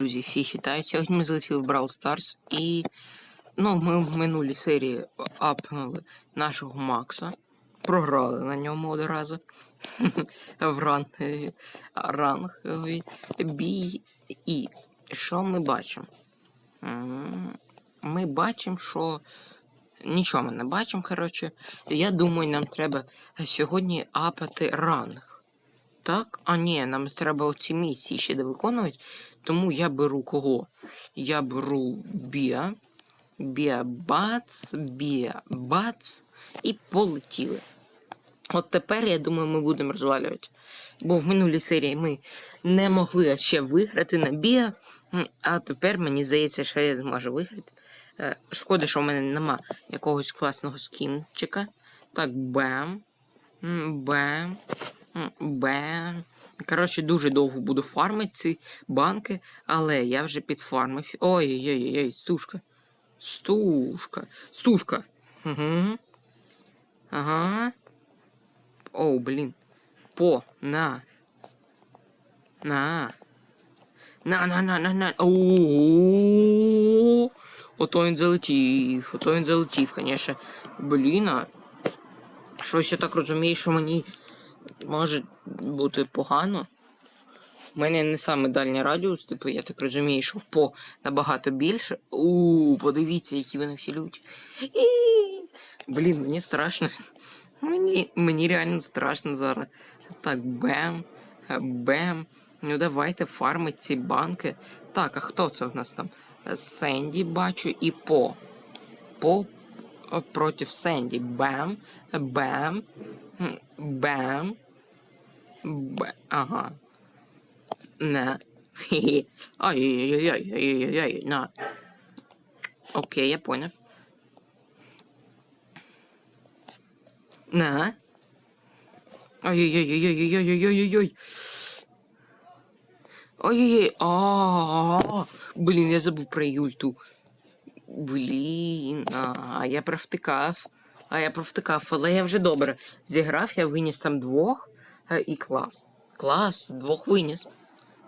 Друзі, всіх вітаю. Сьогодні ми залетіли в Brawl Stars і ну, ми в минулій серії апнули нашого Макса. Програли на ньому одразу. в рангові, ранговий бій. І що ми бачимо? Ми бачимо, що нічого ми не бачимо, коротше. Я думаю, нам треба сьогодні апати ранг. Так? А ні, нам треба оці місії ще довиконувати. Тому я беру кого? Я беру Біа. Біа бац, Біа бац. І полетіли. От тепер, я думаю, ми будемо розвалювати. Бо в минулій серії ми не могли ще виграти на Біа. А тепер мені здається, що я зможу виграти. Е, Шкода, що в мене нема якогось класного скінчика. Так, бем. Бем. Бем. Коротше, дуже довго буду фармити ці банки, але я вже підфармив. Ой-ой-ой, стужка. Стужка. Стужка. Угу. Ага. Оу, блін. По, на. На. На, на, на, на, на. Ооо. Ото він залетів. Ото він залетів, конечно. Блін. Щось я так розумію, що мені може бути погано. У мене не саме дальній радіус, типу, я так розумію, що в по набагато більше. У, подивіться, які вони всі люті. Блін, мені страшно. Мені, мені реально страшно зараз. Так, бем, бем. Ну давайте фармить ці банки. Так, а хто це в нас там? Сенді бачу і по. По проти Сенді. Бем, бем, бем. Б... Ага. На. Хе-хе. Ай-яй-яй-яй-яй-яй-яй. На. Окей, я понял. На. Ой-ой-ой-ой-ой-ой-ой-ой-ой. Ой-ой-ой. А, блін, я забув про Юльту. Блін, а я провтикав. А я провтикав, але я вже добре зіграв, я виніс там двох е, і клас. Клас, двох виніс.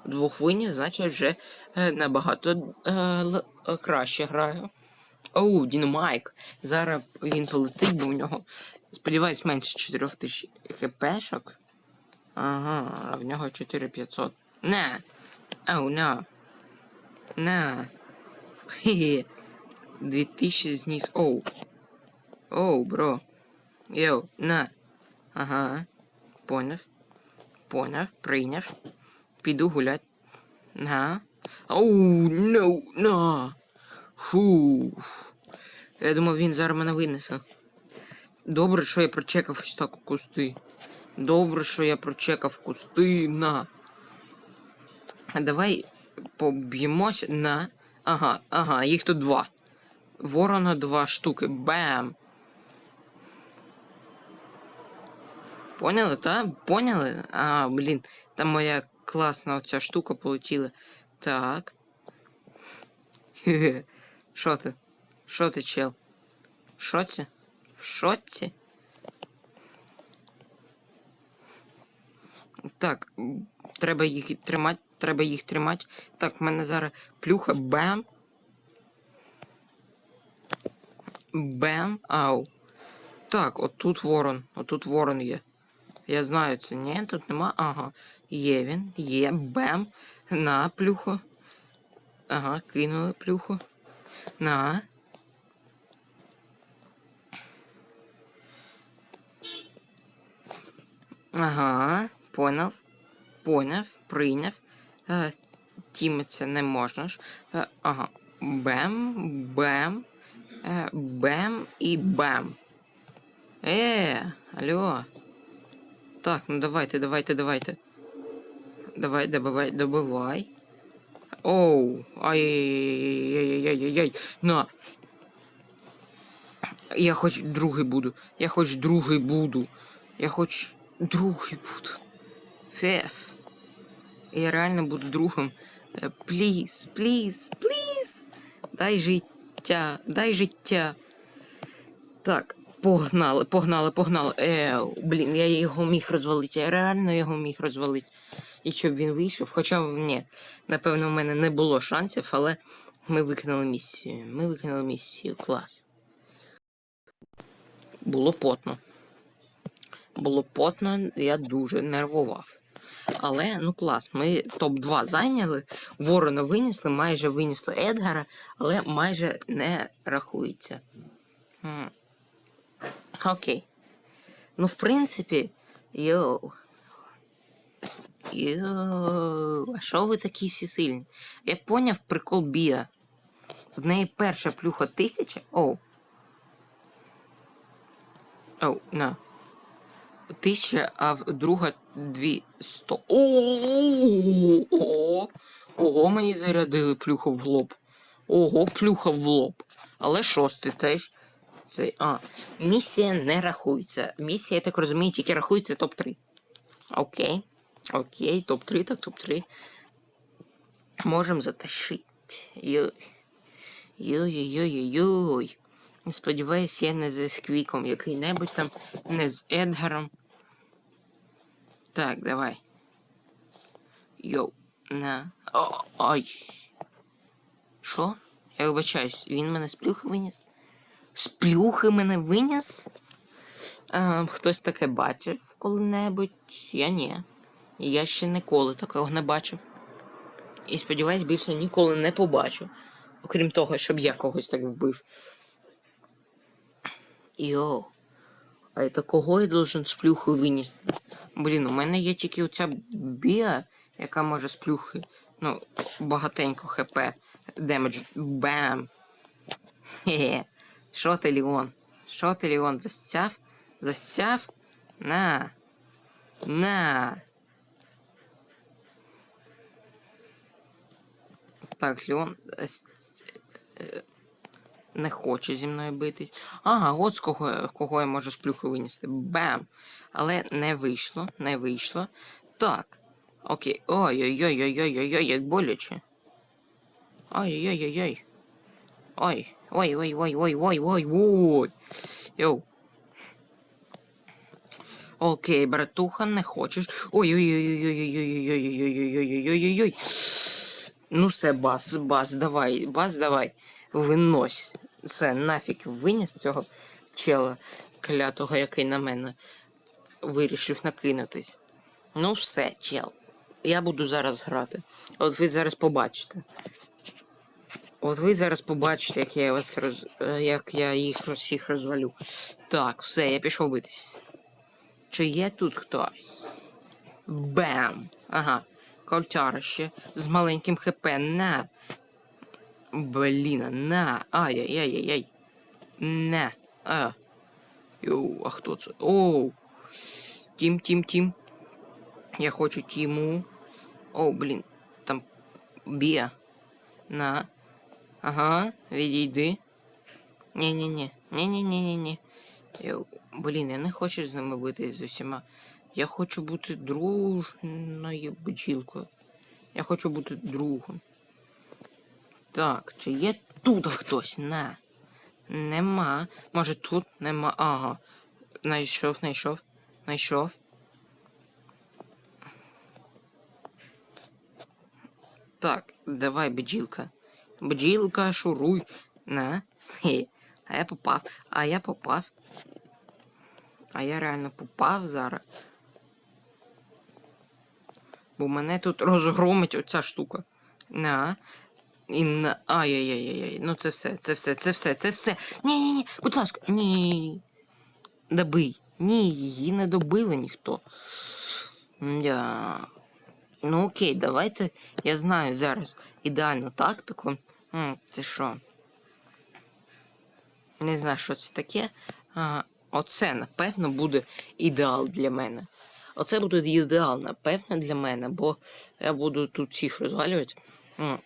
Двох виніс, значить вже е, набагато е, е, краще граю. Оу, Дінамайк. Зараз він полетить, бо в нього, сподіваюсь, менше 4 тисяч хпшок. Ага, а в нього 4500. На. Оу. На. Хе-хе. 2000 зніс. Оу. Оу, бро. Йоу, на. Ага. Поняв. Поняв, прийняв. Піду гулять. Ага. Оу, no, на. Фу. Я думав, він зараз мене винесе. Добре, що я прочекав ось так кусти. Добре, що я прочекав кусти на. А давай поб'ємося на. Ага, ага, їх тут два. Ворона два штуки. Бам! Поняли, та? Поняли? А, блін, там моя класна оця штука полетіла. Так. Що ти? Що ти, чел? Що це? В шоці? Так, треба їх тримати, треба їх тримати. Так, в мене зараз плюха бем. Бем. Ау. Так, отут ворон. Отут ворон є. Я знаю це. Ні, тут нема. Ага. Є він. Є. Бем. На плюху. Ага, кинули плюху. На. Ага, поняв. Поняв, прийняв. Е, тімиться не можна ж. Е, ага. Бем, бем, е, бем і бем. Е, алло. Так, ну давайте, давайте, давайте. Давай, добивай, добивай. Оу, ай-яй-яй-яй-яй-яй-яй. На. Я хоч другий буду. Я хоч другий буду. Я хоч другий буду. Феф. Я реально буду другом. Пліз, пліз, пліз. Дай життя, дай життя. Так, погнали, погнали, погнали. Еу, блін, я його міг розвалити. Я реально його міг розвалити. і щоб він вийшов. Хоча ні, напевно, в мене не було шансів, але ми виконали місію. Ми виконали місію. Клас. Було потно. Було потно, я дуже нервував. Але ну клас, ми топ-2 зайняли, ворона винесли, майже винесли Едгара, але майже не рахується. Окей. Ну, в принципі, йоу. Йоу. А що ви такі всі сильні? Я поняв прикол Біа. В неї перша плюха тисяча. Оу. Оу, на. Тисяча, а друга дві сто. Ого! Ого, мені зарядили плюху в лоб. Ого, плюха в лоб. Але шостий теж. Це. А, місія не рахується. Місія, я так розумію, тільки рахується топ-3. Окей. Окей, топ-3, так топ-3. Можемо затащити. Йой. Йой-йой-йой-йой. Сподіваюсь, я не з Сквіком який-небудь там, не з Едгаром. Так, давай. Йоу. На. О, ай. Що? Я вибачаюсь, він мене з плюхи виніс? З плюхи мене виніс? А, хтось таке бачив коли-небудь? Я ні. Я ще ніколи такого не бачив. І сподіваюсь, більше ніколи не побачу. Окрім того, щоб я когось так вбив. Йоу. А это кого я должен з плюхи винести? Блін, у мене є тільки оця біа, яка може з плюхи. Ну, багатенько хп. Демедж. Бам. Хе-хе. Що ти, Ліон? Що ти, Ліон, засяв? Засяв? На. На. Так, Леон е, е, не хоче зі мною битись. Ага, от з кого, кого я можу з плюхи винести. Бам! Але не вийшло, не вийшло. Так. Окей. Ой-ой-ой-ой-ой-ой, як боляче. Ой-ой-ой-ой-ой. Ой. Ой-ой-ой-ой-ой-ой-ой. Йоу. Окей, братуха, не хочеш. Ой-ой-ой-ой-ой-ой-ой-ой-ой-ой-ой-ой-ой-ой. Ну все, бас, бас, давай, бас, давай. Винось. Все, нафіг виніс цього чела клятого, який на мене вирішив накинутись. Ну все, чел. Я буду зараз грати. От ви зараз побачите. От ви зараз побачите, як я вас роз... е, як я їх всіх розвалю. Так, все, я пішов битись. Чи є тут хтось? Бам! Ага. Кольчарище з маленьким хп. На. Блін, на. Ай-яй-яй-яй. На. А. Йоу, а хто це? Оу. Тім, тім, тім. Я хочу тіму. О, блін. Там Біа. На. Ага, відійди. Ні-ні-ні. Ні-ні-ні-ні-ні. Блін, я не хочу з ними битись з усіма. Я хочу бути дружною бджілкою. Я хочу бути другом. Так, чи є тут хтось? На. Нема. Може тут нема. Ага. Найшов, знайшов. Найшов. Так, давай, бджілка. Бджілка, шуруй. На. Хе. А я попав. А я попав. А я реально попав зараз. Бо мене тут розгромить оця штука. На. І на. Ай-яй-яй-яй. Ну це все, це все, це все, це все. Ні-ні-ні, будь ласка, ні. Добий. Ні, її не добили ніхто. Я. Ну окей, давайте. Я знаю зараз ідеальну тактику. М, Це що? Не знаю, що це таке. А, оце, напевно, буде ідеал для мене. Оце буде ідеал, напевно, для мене, бо я буду тут всіх розвалювати. М.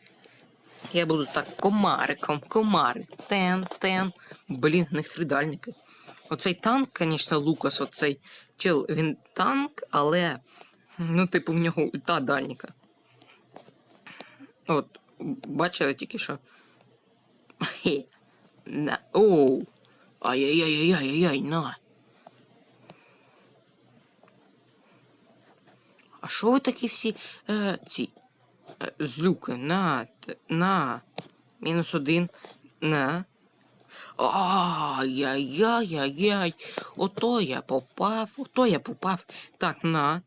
Я буду так комариком, комарик. Тен, тен. Блін, в них три дальники. Оцей танк, звісно, Лукас, оцей чел, він танк, але. Ну, типу, в нього ульта дальніка. От, бачили тільки що. На. Оу. Ай-яй-яй-яй-яй-яй, на. А що ви такі всі е, ці е, злюки? На, на. Мінус один. На. Ай-яй-яй-яй-яй. Ото я попав, ото я попав. Так, на.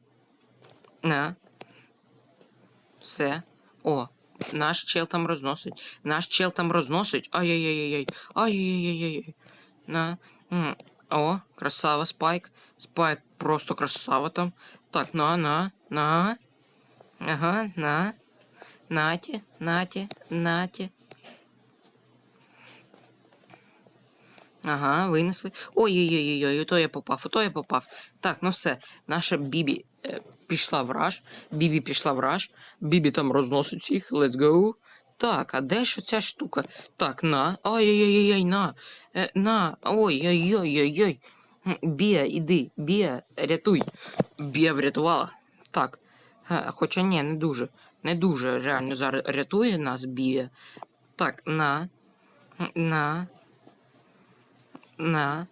На. Все. О, наш чел там розносить. Наш чел там розносить. Ай-яй-яй-яй. Ай-яй-яй-яй. На. О, красава, спайк. Спайк просто красава там. Так, на, на, на. Ага, на. Наті, наті, наті. Ага, винесли. Ой-ой-ой, ото я попав, ото я попав. Так, ну все, наша Бібі е, пішла в раж. Бібі пішла в раж. Бібі там розносить їх. Let's go. Так, а де ж ця штука? Так, на. Ой-ой-ой, на. Е, на. Ой-ой-ой-ой. Біа, іди, Біа, рятуй. Біа врятувала. Так. Е, Хоча ні, не дуже. Не дуже реально зараз рятує нас Біа. Так, на. На. На.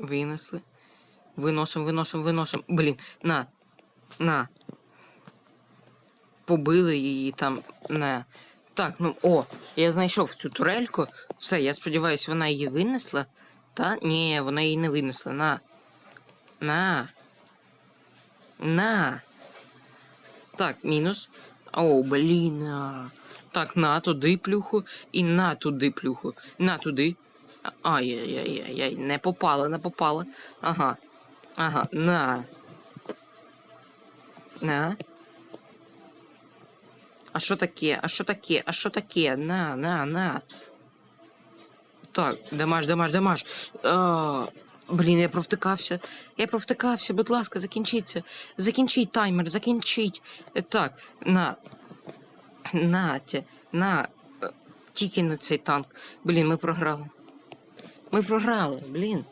Винесли. Виносим, виносим, виносим. Блін, на. На. Побили її там. На. Так, ну о, я знайшов цю турельку. Все, я сподіваюся, вона її винесла. Та ні, вона її не винесла. На. На. На. Так, мінус. О, блін. Так, на туди плюху і на туди плюху. На туди. Ай-яй-яй-яй, не попала, не попала. Ага. Ага, на. На. А що таке? А що таке? А що таке? На, на, на. Так, дамаж, дамаж, дамаж. А, блін, я провтикався. Я провтикався, будь ласка, закінчіться. Закінчіть таймер, закінчіть. Так, на. Натя, на. Тільки на цей танк. Блін, ми програли. Ми програли, блін.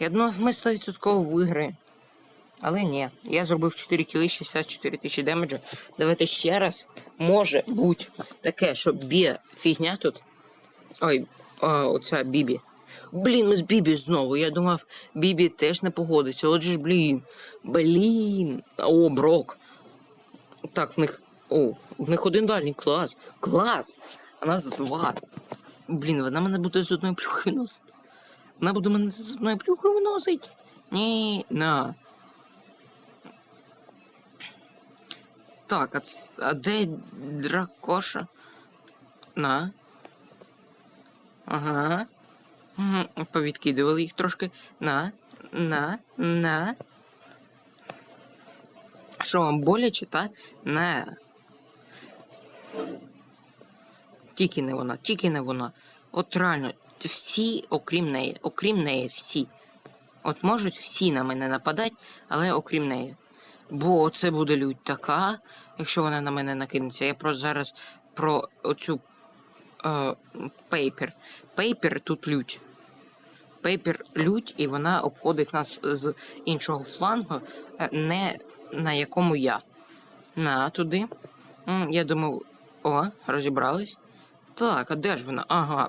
Я думав, ми 100% виграємо. Але ні, я зробив 4 кіли, 64 тисячі демеджа. Давайте ще раз. Може бути таке, що б'є фігня тут. Ой, а, оця Бібі. Блін, ми з Бібі знову. Я думав, Бібі теж не погодиться. Отже ж, блін. Блін. О, брок. Так, в них. О, в них один дальній клас. Клас! А нас два. Блін, вона мене буде з одної плюхи виносити. Вона буде мене з одної плюхи виносити. Ні, на. Так, а, а де дракоша? На. Ага. Повідкидували їх трошки. На. На. На. Що вам боляче, та? Не. Тільки не вона, тільки не вона. От реально, всі, окрім неї, окрім неї, всі. От можуть всі на мене нападати, але окрім неї. Бо це буде лють така, якщо вона на мене накинеться. Я просто зараз про оцю е, пейпер. Пейпер тут лють. Пейпер лють, і вона обходить нас з іншого флангу, е, не на якому я. На туди. Я думав, о, розібрались. Так, а де ж вона? Ага.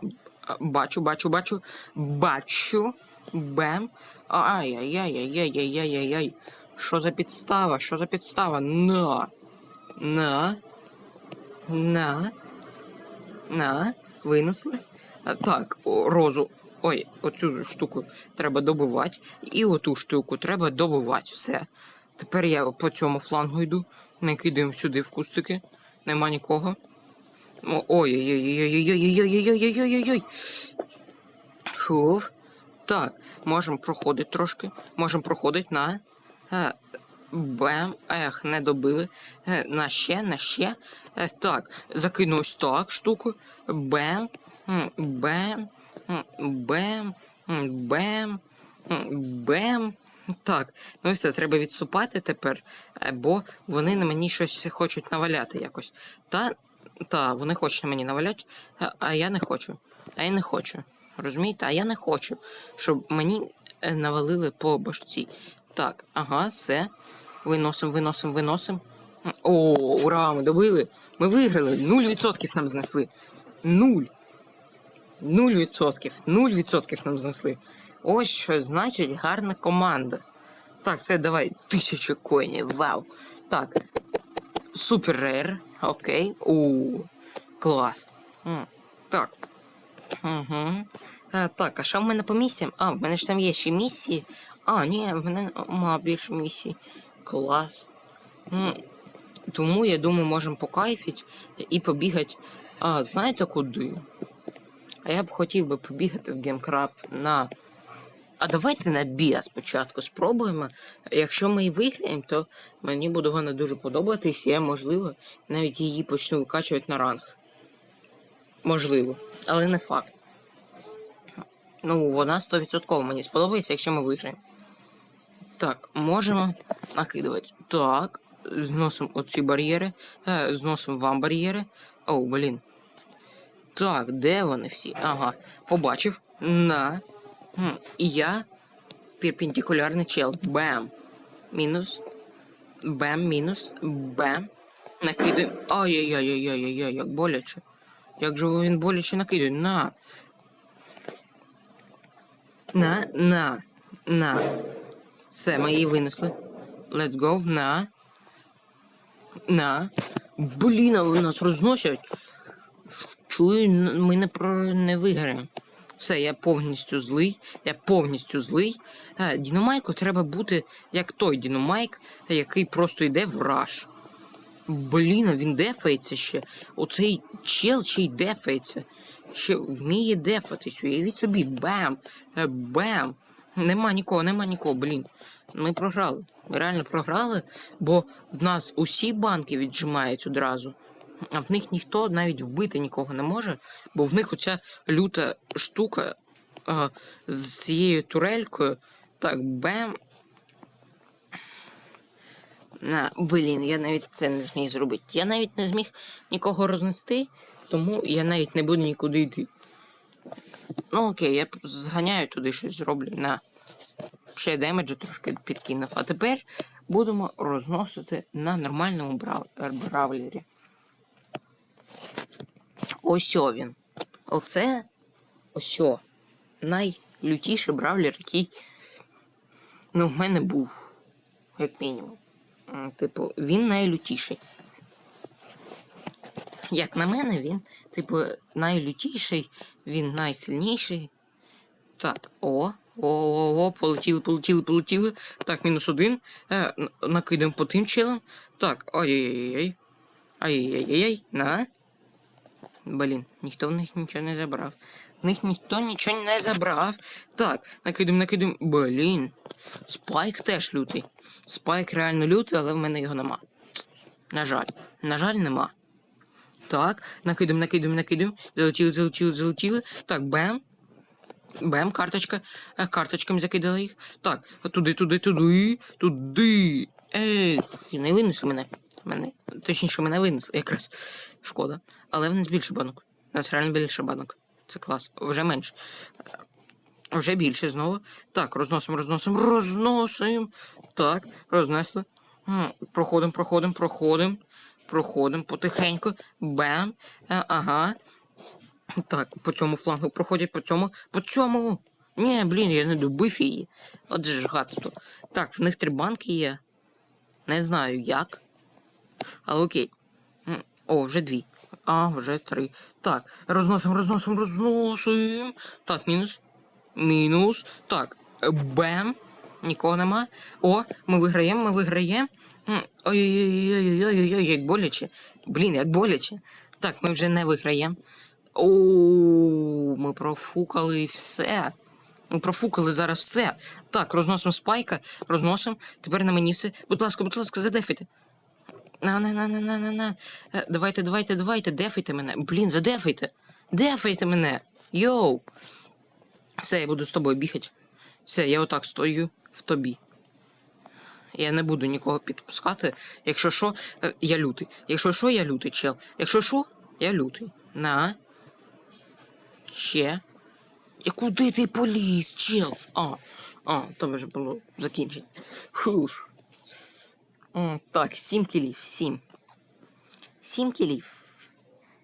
Бачу, бачу, бачу. Бачу. Бем. Ай-яй-яй-яй-яй-яй-яй-яй. Що за підстава? Що за підстава? На. На. На. На. Винесли. Так, розу. Ой, оцю штуку треба добивати. І оту штуку треба добивати. Все. Тепер я по цьому флангу йду. Не кидаємо сюди в кустики. Нема нікого. Ой-ой-ой-ой-ой-ой-ой-ой-ой-ой-ой-ой-ой. Так, можемо проходити трошки. Можемо проходити на. Бем. Ех, не добили. На ще, на ще. Так, закину ось так штуку. Бем. Бем. Бем. Бем. Бем. Так, ну все, треба відступати тепер, бо вони на мені щось хочуть наваляти якось. Та, та вони хочуть мені наваляти, а- я не хочу. А я не хочу. Розумієте? А я не хочу, щоб мені е, навалили по башці. Так, ага, все. Виносим, виносим, виносим. О, ура! Ми добили! Ми виграли! Нуль відсотків нам знесли. Нуль. Нуль відсотків. Нуль відсотків нам знесли. Ось що значить гарна команда. Так, все, давай. Тисяча коїнів. Вау. Так. Супер рейр. Окей. У. Клас. М, Так. Угу. А, так, а що в мене по місіям? А, в мене ж там є ще місії. А, ні, в мене нема більше місій. Клас. М, Тому я думаю, можемо покайфіть і побігати. А, знаєте куди? А я б хотів би побігати в геймкраб на. А давайте на Біа спочатку спробуємо. Якщо ми її виграємо, то мені буде вона дуже подобатись, я, можливо, навіть її почну викачувати на ранг. Можливо, але не факт. Ну, вона 100% мені сподобається, якщо ми виграємо. Так, можемо накидувати. Так, зносимо оці бар'єри, е, зносимо вам бар'єри. О, блін. Так, де вони всі? Ага, побачив. На. Хм. І я перпендикулярний чел. Бем. Мінус. Бем, мінус. Бем. Накидуємо. Ай-яй-яй-яй-яй-яй, як боляче. Як же він боляче накидує? На. На, на, на. Все, ми її винесли. Let's go. На. На. Блін, а нас розносять. Чую, ми не про не виграємо. Все, я повністю злий. Я повністю злий. Е, Діномайку треба бути як той Діномайк, який просто йде в раш. Блін, він дефається ще. Оцей чел ще й дефається. Ще вміє дефатись. Уявіть собі, бам! е, Бам! Нема нікого, нема нікого, блін. Ми програли. Ми реально програли, бо в нас усі банки віджимають одразу. А в них ніхто навіть вбити нікого не може, бо в них оця люта штука а, з цією турелькою. Так, бем. На, блін, я навіть це не зміг зробити. Я навіть не зміг нікого рознести, тому я навіть не буду нікуди йти. Ну окей, я зганяю туди щось зроблю. На. Ще демеджу трошки підкинув. А тепер будемо розносити на нормальному брав... бравлері. Ось о він. Оце ось. Найлютіший бравлер, який ну, в мене був, як мінімум. Типу, він найлютіший. Як на мене, він, типу, найлютіший, він найсильніший. Так, о, о, о, о, полетіли, полетіли, полетіли. Так, мінус один. Е, накидаємо по тим челам. Так, ай-яй-яй. Ай-яй-яй, на. Блін, ніхто в них нічого не забрав. В них ніхто нічого не забрав. Так, накидаємо, накидаємо. Блін. Спайк теж лютий. Спайк реально лютий, але в мене його нема. На жаль. На жаль, нема. Так, накидаємо, накидаємо, накидаємо. Залетіли, залетіли, залетіли. Так, бем. Бем, карточка. Е, Карточками закидали їх. Так, туди, туди, туди, туди. Ех, не винесли мене. Мене. Точніше, мене винесли якраз. Шкода. Але в нас більше банок. У нас реально більше банок. Це клас. Вже менше. Е, Вже більше знову. Так, розносимо, розносимо, розносимо. Так, рознесли. Проходимо, проходимо, проходимо. Проходимо потихеньку. Бем. Е, Ага. Так, по цьому флангу проходять, по цьому. По цьому. Ні, блін, я не добив її. Отже ж гадство. Так, в них три банки є. Не знаю як. Але окей. О, вже дві. А, вже три. Так, розносимо, розносимо, розносимо. Так, мінус. Мінус. Так, бем. Нікого нема. О, ми виграємо, ми виграємо. Ой-ой-ой-ой-ой-ой, як боляче. Блін, як боляче. Так, ми вже не виграємо. О, ми профукали все. Ми профукали зараз все. Так, розносимо спайка, розносимо. Тепер на мені все. Будь ласка, будь ласка, задефайте. На, на, на, на, на, на, на. Е, Давайте, давайте, давайте, дефайте мене. Блін, задефайте. Дефайте мене. Йоу. Все, я буду з тобою бігати. Все, я отак стою в тобі. Я не буду нікого підпускати. Якщо що, е, я лютий. Якщо що, я лютий, чел. Якщо що, я лютий. На. Ще. І куди ти поліз, чел? А, а, там вже було закінчено. Фуш. Так, сім кілів, сім. Сім кілів.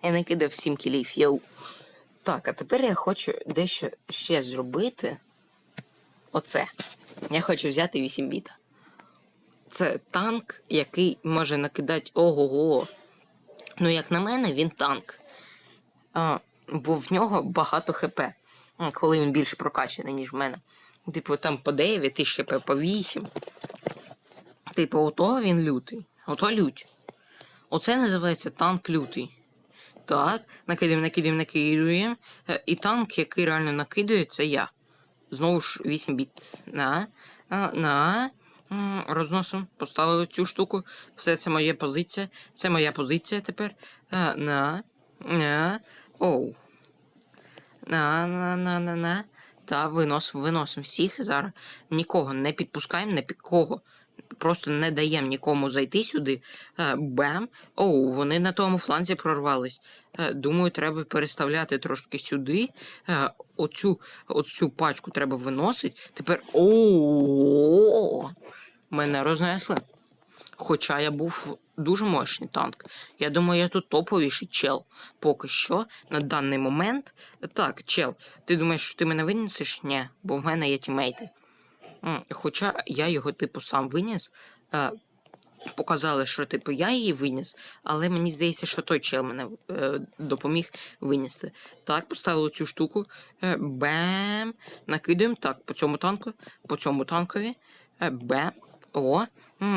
Я не кидав сім кілів, йоу. Так, а тепер я хочу дещо ще зробити. Оце. Я хочу взяти 8 біта. Це танк, який може накидати ого-го. Ну, як на мене, він танк. А, бо в нього багато хп. Коли він більш прокачаний, ніж в мене. Типу, там по 9 тисяч хп, по 8. Типу, ото він лютий. Ото лють. Оце називається танк лютий. Так, накидаємо, накидаємо, накидуємо. Е, І танк, який реально накидує, це я. Знову ж 8 біт. На. На. М, Розносимо. Поставили цю штуку. Все це моя позиція. Це моя позиція тепер. На. На. Оу. На, на, на, на, на. Та виносимо, виносимо всіх зараз. Нікого не підпускаємо, не під кого. Просто не даємо нікому зайти сюди. Е, Бем. Оу, вони на тому фланзі прорвались. Е, Думаю, треба переставляти трошки сюди. Е, Оцю, оцю пачку треба виносити. Тепер. О, мене рознесли. Хоча я був дуже мощний танк. Я думаю, я тут топовіший чел. Поки що, на даний момент. Так, чел, ти думаєш, що ти мене винесеш? Ні, бо в мене є тімейти. Хоча я його, типу, сам виніс. Е, показали, що типу я її виніс, але мені здається, що той чел мене е, допоміг винести. Так, поставили цю штуку. Е, бем. Накидаємо. Так, по цьому танку, по цьому танкові. Е, бем. О,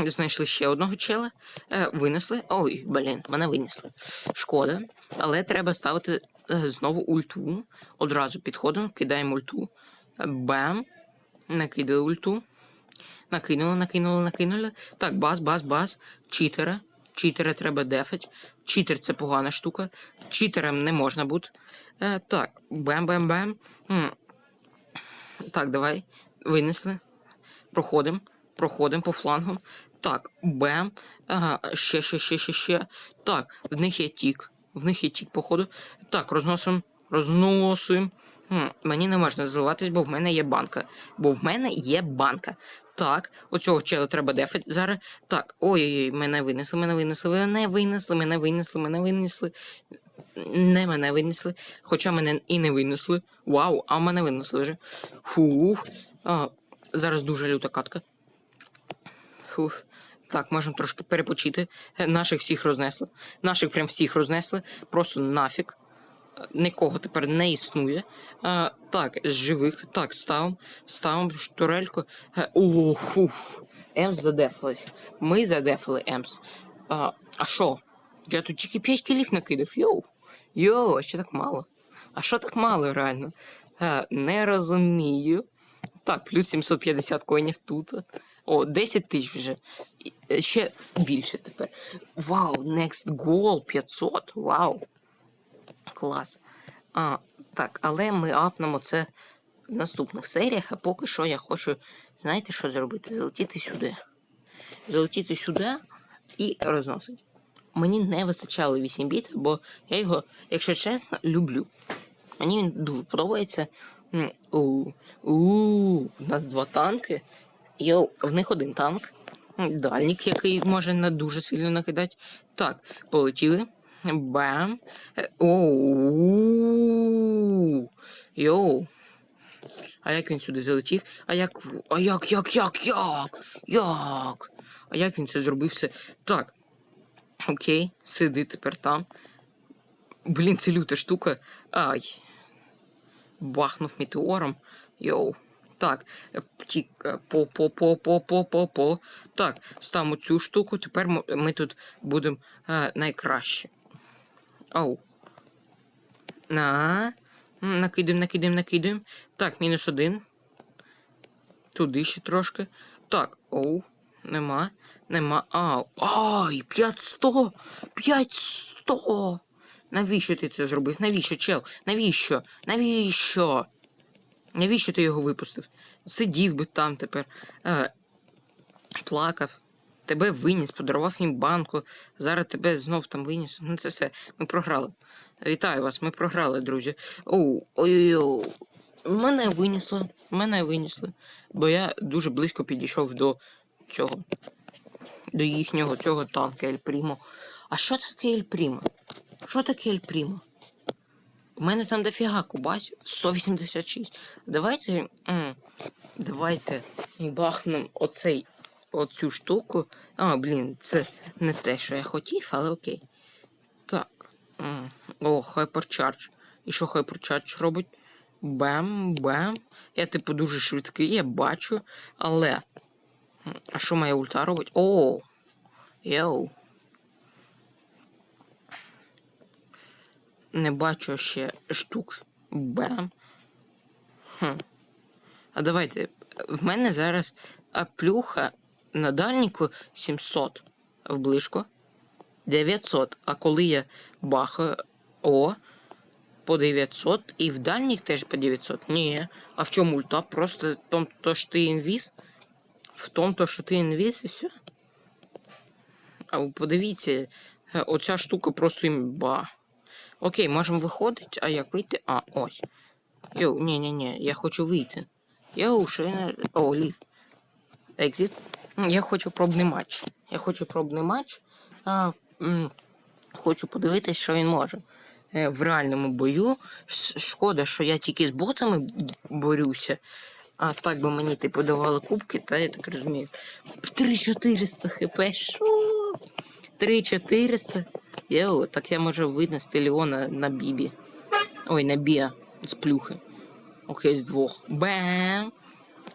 знайшли ще одного чела. Е, винесли. Ой, блін, мене винесли. Шкода. Але треба ставити знову ульту. Одразу підходимо, кидаємо ульту. Бем. Накидали ульту. Накинули, накинули, накинули. Так, бас, бас, бас. Читера. Читера треба дефать. Читер це погана штука. Читером не можна бути. Е, так, бем-бем-бем. Так, давай. Винесли. Проходимо. Проходимо по флангам. Так, бем. Ага, ще, ще, ще, ще, ще. Так, в них є тік. В них є тік, походу. Так, розносимо. Розносимо. М, Мені не можна зливатись, бо в мене є банка. Бо в мене є банка. Так, оцього чела треба дефать зараз. Так, ой-ой-ой, мене винесли, мене винесли, мене винесли, мене винесли, мене винесли. Не мене винесли. Хоча мене і не винесли. Вау, а мене винесли вже. Фух. А, зараз дуже люта катка. Фух. Так, можемо трошки перепочити. Е, Наших всіх рознесли. Наших прям всіх рознесли. Просто нафіг. Е, Нікого тепер не існує. А, так, з живих. Так, ставимо. Ставимо штурельку. Е, О. Емс задефались. Ми задефали Емс. А а що? Я тут тільки 5 кілів накидав. Йоу. Йоу, а що так мало? А що так мало реально? А, не розумію. Так, плюс 750 коїнів тут. О, 10 тисяч вже. Е, Ще більше тепер. Вау, next goal 500. Вау. Клас. А, так, але ми апнемо це в наступних серіях, а поки що я хочу, знаєте, що зробити? Залетіти сюди. Залетіти сюди і розносити. Мені не вистачало 8 біт, бо я його, якщо чесно, люблю. Мені він дуже подобається. У, у, нас два танки. Йоу, в них один танк. Дальник, який може не дуже сильно накидати. Так, полетіли. Бам. Е, Оу. Йоу. А як він сюди залетів? А як. А як, як, як, як? Як? А як він це зробив все? Так. Окей, сиди тепер там. Блін, це люта штука. Ай. Бахнув метеором. Йоу. Так, е, тік, е, по. Так, ставимо цю штуку. Тепер ми тут будемо е, найкраще. Оу. На. Накидаємо, накидаємо, накидаємо. Так, мінус один. Туди ще трошки. Так, оу. Нема. Нема. Ау. Ай, 500! 500! Навіщо ти це зробив? Навіщо, чел? Навіщо? Навіщо? Навіщо ти його випустив? Сидів би там тепер. Е, плакав. Тебе виніс, подарував їм банку. Зараз тебе знов там виніс. Ну це все. Ми програли. Вітаю вас, ми програли, друзі. Оу, ой-ой-ой. Мене винесло. Мене винесли. Бо я дуже близько підійшов до цього. До їхнього цього танка Ель Прімо. А що таке Ель Прімо? Що таке Ель Прімо? У мене там дофіга кубасів. 186. Давайте. м, давайте бахнем оцей оцю штуку. А, блін, це не те, що я хотів, але окей. Так. О, Hypercharge. І що Hypercharge робить? Бем, бем. Я, типу, дуже швидкий, я бачу, але. А що моя ульта робить? О! Йоу. Не бачу ще штук. Бем. Хм. А давайте. В мене зараз а, плюха на дальніку 700. В 900. А коли я бахаю. О. По 900 і в дальніх теж по 900. Ні. А в чому ульта? Просто в том, то, що ти інвіз. В тому, то, що ти інвіз і все. А подивіться, оця штука просто імба. Окей, можемо виходити, а як вийти? А, ось. Йоу, ні, ні, ні, я хочу вийти. Йоу, що я. О, лів. Екзит. Я хочу пробний матч. Я хочу пробний матч. А, м, хочу подивитись, що він може. Е, В реальному бою. Шкода, що я тільки з ботами борюся. А так би мені типу давали кубки, та я так розумію. 3400 хп. Що? 3400? Йоу, так я можу винести Леона на Бібі. Ой, на Біа з плюхи. Окей, з двох. Бем!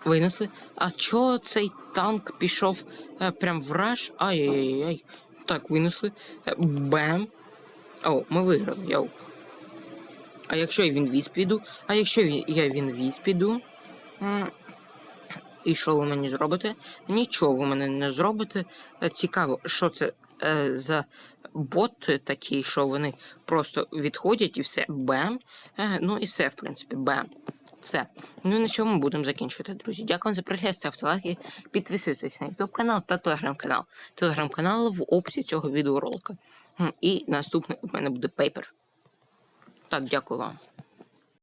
Винесли. А чо цей танк пішов е, прям в раш? Ай-яй-яй. Так, винесли. Е, Бем. О, ми виграли, йоу. А якщо я в інвіз піду? А якщо я в інвіз піду? І що ви мені зробите? Нічого ви мене не зробите. Е, Цікаво, що це е, за боти такі, що вони просто відходять і все. Бем. Е, ну і все, в принципі, бем. Все. Ну і на чому будемо закінчувати, друзі. Дякую за перегляд, ставте лайки, підписуйтесь на YouTube канал та телеграм-канал. Телеграм-канал в описі цього відеоролика. І наступний у мене буде пейпер. Так, дякую вам.